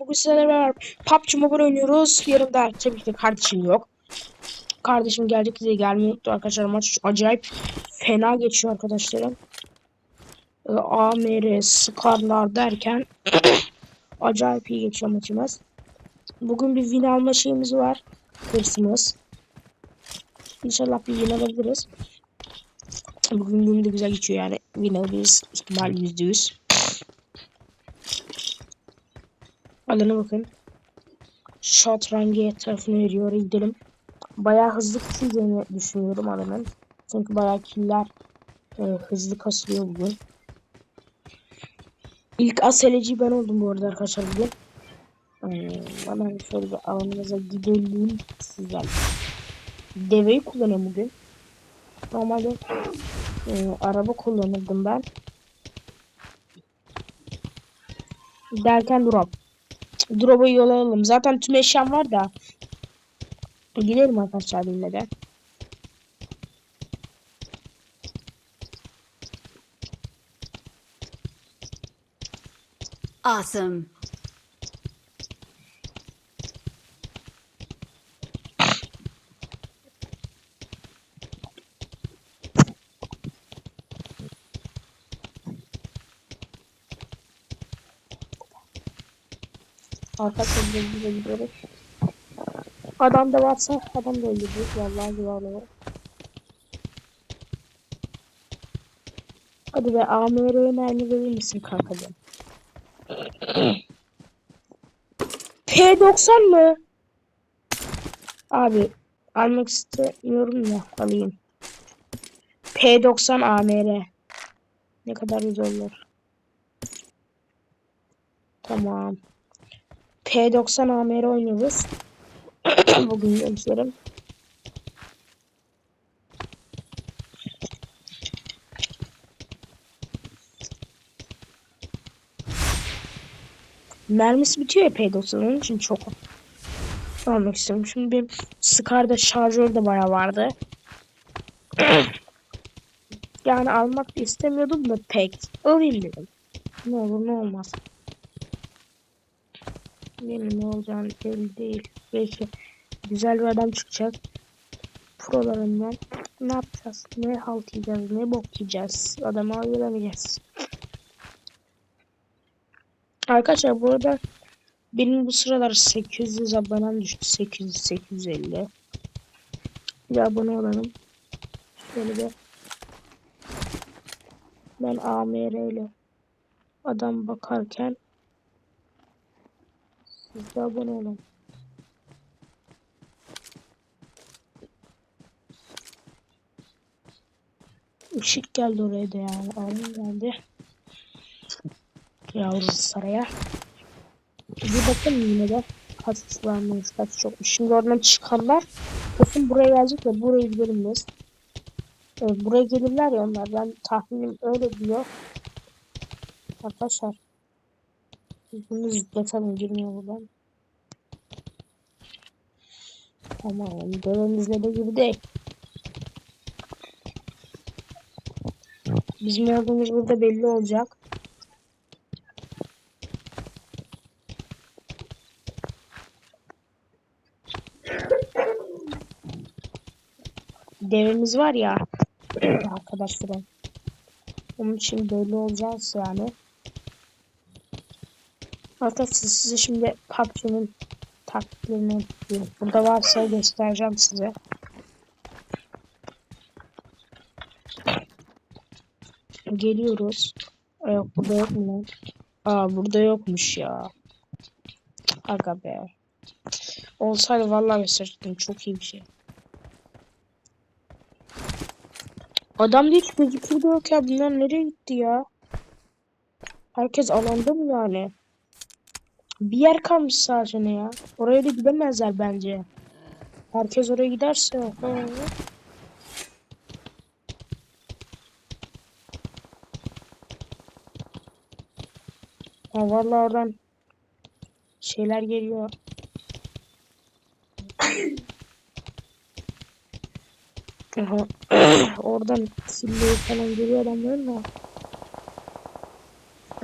Bugün sizlerle beraber PUBG Mobile oynuyoruz. Yanımda tabii ki de kardeşim yok. Kardeşim gelecek diye gelmeyi unuttu arkadaşlar. Maç acayip fena geçiyor arkadaşlarım. Ee, AMR, Skarlar derken acayip iyi geçiyor maçımız. Bugün bir win alma şeyimiz var. Hırsımız. İnşallah bir win alabiliriz. Bugün gün de güzel geçiyor yani. Win alabiliriz. İhtimal %100. Alana bakın. Şatrange tarafını veriyor. Gidelim. Bayağı hızlı kasılacağını düşünüyorum alanın. Çünkü bayağı killer e, hızlı kasılıyor bugün. İlk aseleci ben oldum bu arada arkadaşlar bugün. Hemen şöyle bir alanımıza gidelim sizler. Deveyi kullanıyorum bugün. Normalde e, araba kullanırdım ben. Derken drop. Drop'u yola alalım. Zaten tüm eşyam var da. Gidelim arkadaşlar yine de. Awesome. Arkadaşlar biz de gidiyoruz. Adam da varsa adam da öldürecek. Vallahi güvenli. Hadi be AMR'ye mermi verir misin kankacığım? P90 mı? Abi almak istemiyorum da alayım. P90 AMR. Ne kadar güzel olur. Tamam. P90 AMR oynuyoruz. Bugün gençlerim. Mermisi bitiyor ya P90 onun için çok almak istiyorum. Şimdi benim Scar'da şarjör de baya vardı. yani almak istemiyordum da pek. Alayım dedim. Ne olur ne olmaz. Benim ne olacağını belli değil. Belki güzel bir adam çıkacak. Prolarından ne yapacağız? Ne halt yiyeceğiz? Ne bok yiyeceğiz? Adamı ayıramayacağız. Arkadaşlar bu arada benim bu sıralar 800 abonem düştü. 800 850. Bir abone olalım. Şöyle bir ben AMR ile adam bakarken siz de abone olun. Işık geldi oraya da yani. Amin geldi. Yavru saraya. Bir bakın yine de kaç varmış kaç çokmuş. Şimdi oradan çıkanlar kesin buraya gelecek ve buraya gidelim biz. Evet, buraya gelirler ya onlar. Ben tahminim öyle diyor. Arkadaşlar. Bunu zıplatalım girmiyor buradan. Tamam. Devemizle de girdi. Bizim olduğumuz burada belli olacak. Devemiz var ya arkadaşlarım. Onun için belli olacağız yani. Arkadaşlar size şimdi PUBG'nin taktiklerini burada varsa göstereceğim size. Geliyoruz. Yok burada yok mu lan? Aa burada yokmuş ya. Aga be. Olsaydı vallahi gösterecektim. Çok iyi bir şey. Adamda hiç gözükür de yok ya. Bunlar nereye gitti ya? Herkes alanda mı yani? Bir yer kalmış sadece ya. Oraya da gidemezler bence. Herkes oraya giderse. Ha. Ha vallahi oradan şeyler geliyor. Aha. oradan silliği falan geliyor adamların da.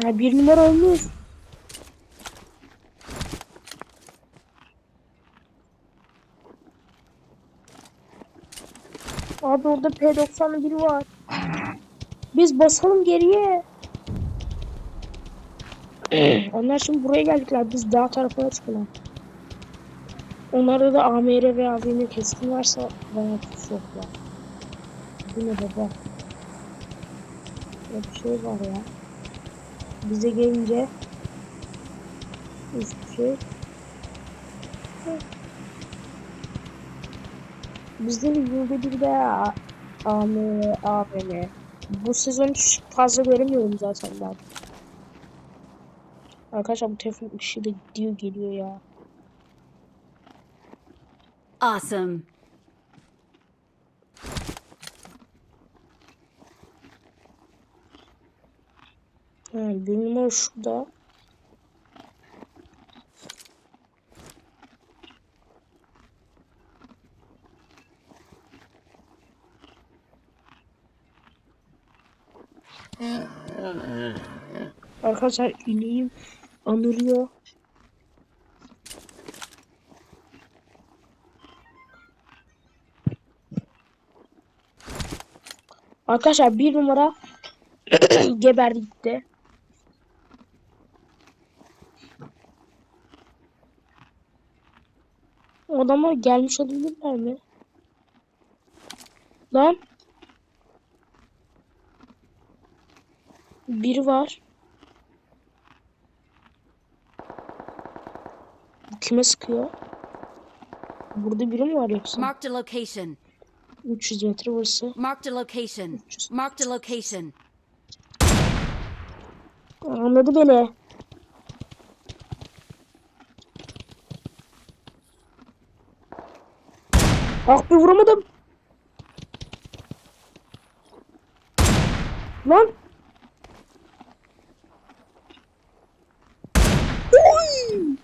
Ha, bir numara olmuş. Abi orada P91 var. Biz basalım geriye. Onlar şimdi buraya geldikler. Biz dağ tarafına çıkalım. Onlarda da AMR ve AVM keskin varsa bana ya. Bu ne baba? Ya bir şey var ya. Bize gelince hiçbir şey. Bizde de yılda bir de A- AMR, AVM. Bu sezon hiç fazla göremiyorum zaten ben. Arkadaşlar bu telefon ışığı da gidiyor geliyor ya. Awesome. Ha, bir numara şurada. Arkadaşlar ineğim anırıyor. Arkadaşlar bir numara geberdi gitti. O adamlar gelmiş olabilirler mi? Lan. Biri var. Kime sıkıyor? Burada biri mi var yoksa? Marked a location. 300 metre burası. Marked a location. Marked a location. Anladı beni. Ah bir vuramadım. Lan. Oy!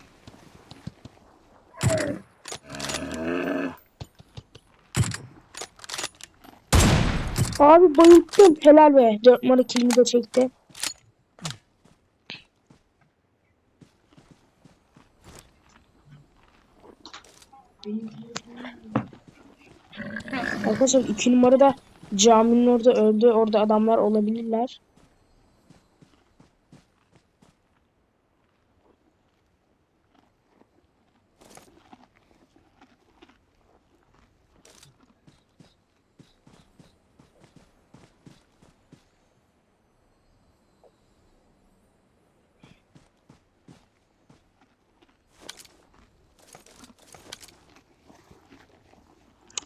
Abi bayılttım. Helal be. 4 numara kilimi de çekti. Arkadaşlar 2 numarada caminin orada öldü. Orada adamlar olabilirler.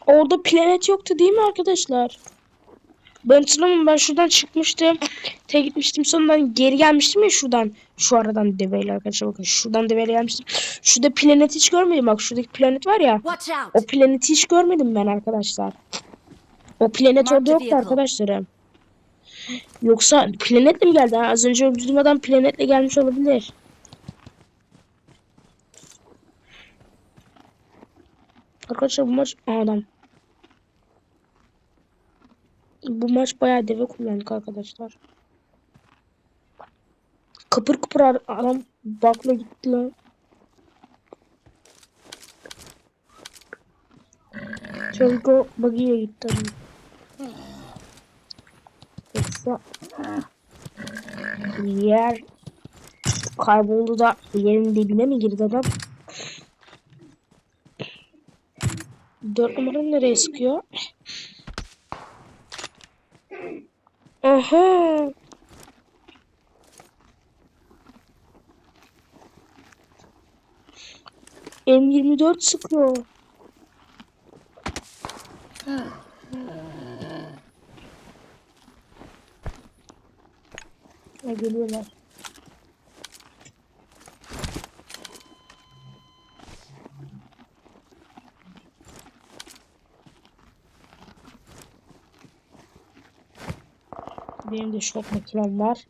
Orada planet yoktu değil mi arkadaşlar? Ben hatırlamıyorum ben şuradan çıkmıştım. Tek gitmiştim sonradan geri gelmiştim ya şuradan. Şu aradan deveyle arkadaşlar bakın şuradan deveyle gelmiştim. Şurada planet hiç görmedim bak şuradaki planet var ya. O planeti hiç görmedim ben arkadaşlar. O planet orada yoktu arkadaşlarım. Yoksa planetle mi geldi? Ha, Az önce öldürdüğüm adam planetle gelmiş olabilir. Arkadaşlar bu maç adam. Bu maç bayağı deve kullandık arkadaşlar. Kıpır kıpır adam bakla gitti lan. Çünkü o buggy'ye gitti. Yoksa yer kayboldu da yerin dibine mi girdi adam? Dört numara nereye sıkıyor? Aha. M24 sıkıyor. Ha, geliyorlar. Benim de şok makinem var.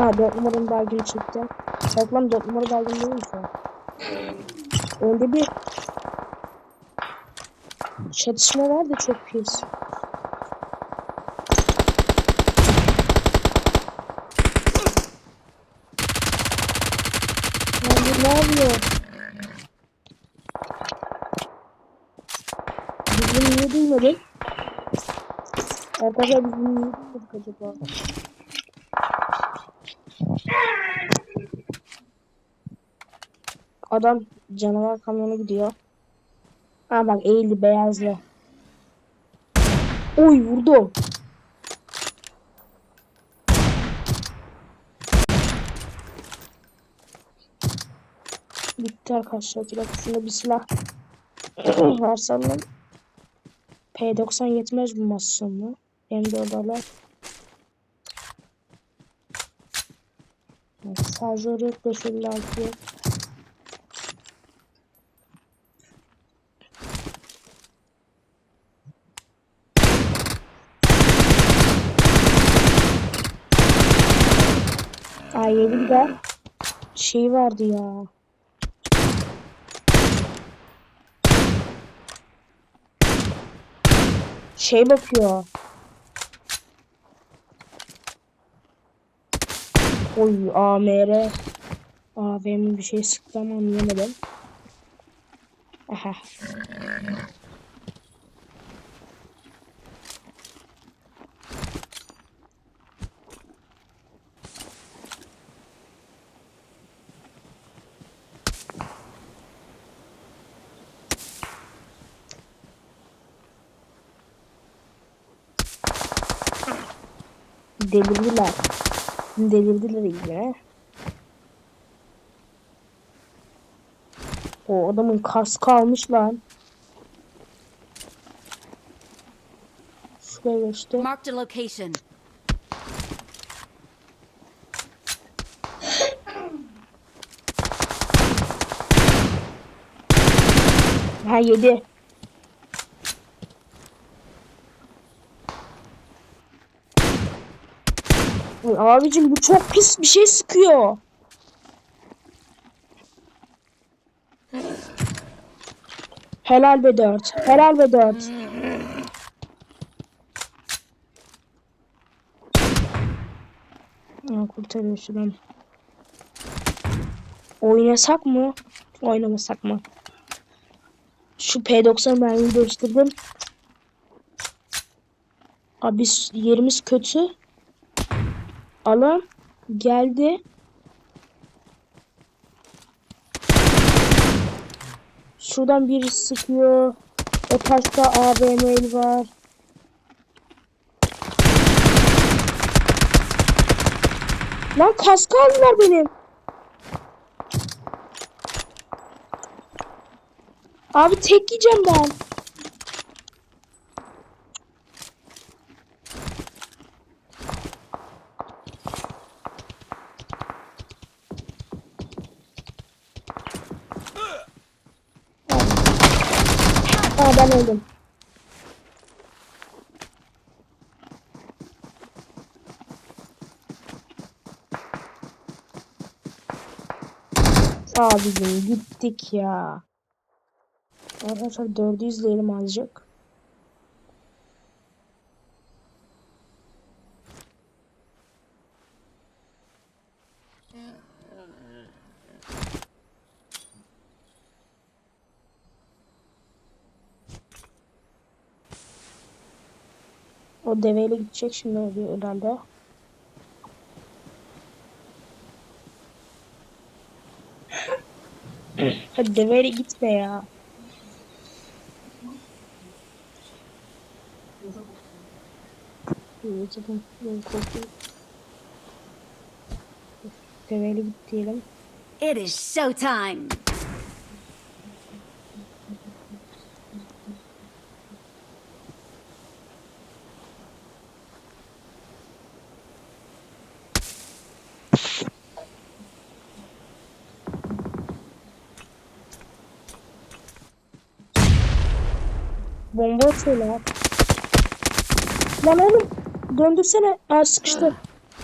Ha 4 numaranın baygını çıktı. Toplam 4 numara baygın değil mi şu an? Önde bir çatışma var da çok pis. Ne yapıyor? Bizim niye duymadık? Arkadaşlar biz bunu niye duymadık acaba? Adam canavar kamyonu gidiyor. Ha bak eğildi beyazlı. Oy vurdum. Bitti arkadaşlar. Dakika şunda bir silah varsa P90 yetmez bu masyonla. M4 alır. Evet, Şarjör yok 556 yok. Ay yedi de şey vardı ya. Şey bakıyor. Oy AMR AVM bir şey sıktı ama anlayamadım. Aha. Delirdiler. Delirdiler yine. O adamın kaskı almış lan. Şuraya geçti. Marked a location. Ha yedi. Abicim bu çok pis bir şey sıkıyor. Helal be dört. Helal be dört. Aa, kurtarıyor şuradan. Oynasak mı? Oynamasak mı? Şu P90 mermiyi değiştirdim. Abi yerimiz kötü. Alan geldi. Şuradan biri sıkıyor. O taşta AVM var. Lan kaskı aldılar benim. Abi tek yiyeceğim ben. Aa ben öldüm. Abicim gittik ya. Arkadaşlar dördü izleyelim azıcık. O deveyle gidecek şimdi herhalde. Hadi deveyle gitme ya. Deveyle git diyelim. It is showtime. Bomba Lan oğlum döndürsene. Aa sıkıştı.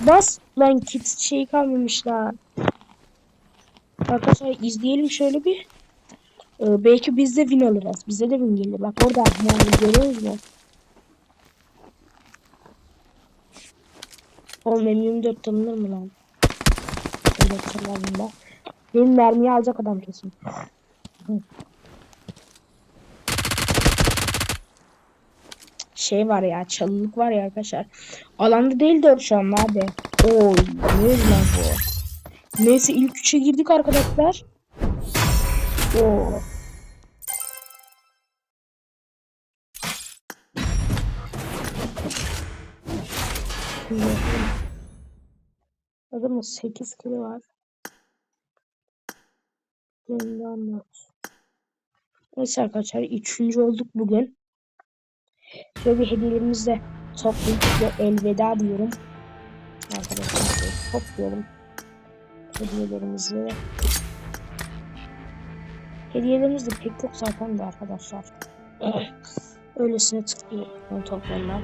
Bas lan kit şey kalmamış lan. Arkadaşlar izleyelim şöyle bir. Ee, belki biz de win alırız. Bize de win gelir. Bak orada yani görüyoruz mu? Oğlum M24 tanınır mı lan? Öyle tanınır Benim mermiyi alacak adam kesin. Şey var ya çalılık var ya arkadaşlar. Alanda değil de şu an abi. Oy ne lan bu? Neyse ilk üçe girdik arkadaşlar. Oo. Adamın 8 kilo var. Neyse arkadaşlar üçüncü olduk bugün. Şöyle bir hediyelerimizi de toplayıp ve elveda diyorum. Arkadaşlar toplayalım. Hediyelerimizi. Hediyelerimiz de pek yok zaten de arkadaşlar. Öylesine tıklıyorum toplarına.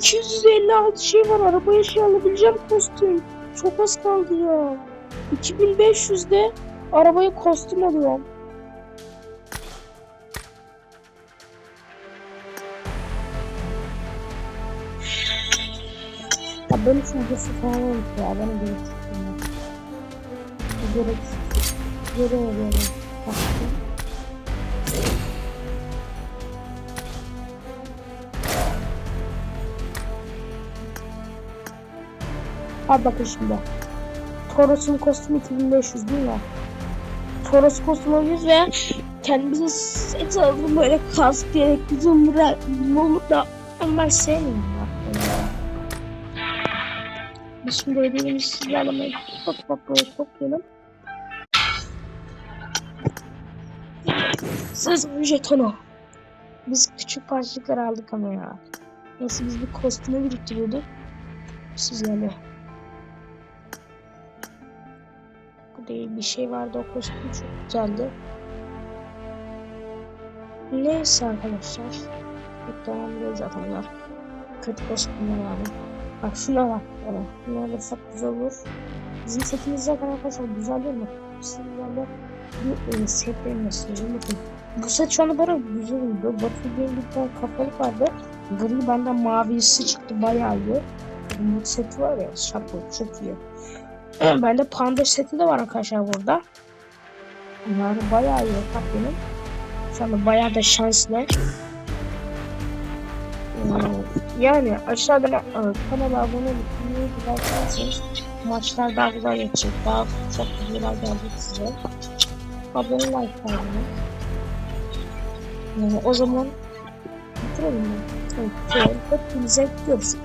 856 şey var. Arabaya şey alabileceğim kostüm. Çok az kaldı ya. 2500'de arabaya kostüm alıyorum. Ya benim için videosu falan olmuş ya. Bana gereksiz. Gereksiz. Geri alıyorum. Baktım. Al bakın şimdi. Toros'un kostümü 2500 değil mi? Toros kostümü alıyoruz ve kendimize set alalım böyle kask diyerek bizim olur da onlar sevmiyorum. Biz şimdi hediyemizi sizlerle bak bak böyle toplayalım. Sezon jetonu. Biz küçük parçacıklar aldık ama ya. Neyse biz bir kostümü biriktiriyorduk. Sizlerle. Bu değil bir şey vardı o kostüm çok güzeldi. Neyse arkadaşlar. Tamamlıyor zaten bunlar. Kötü kostümler yani. Bak şuna bak. Yani. Şuna alırsak güzel olur. Bizim setimiz zaten arkadaşlar güzel değil mi? Sizlerle bir e, set denmesi. Bakın. Bu set şu anda bana güzel oldu. Batı diye bir tane kafalık vardı. Gri benden mavisi çıktı bayağı iyi. Bu set var ya şapka çok iyi. Bende panda seti de var arkadaşlar burada. Yani bayağı iyi bak benim. Şu bayağı da şanslı. Ee, Yani aşağıda e, kanala abone videoyu güzel maçlar daha güzel geçecek. Daha çok videolar gelecek size. Abone like. Yani o zaman bitirelim mi? Evet, hepinize görüşürüz.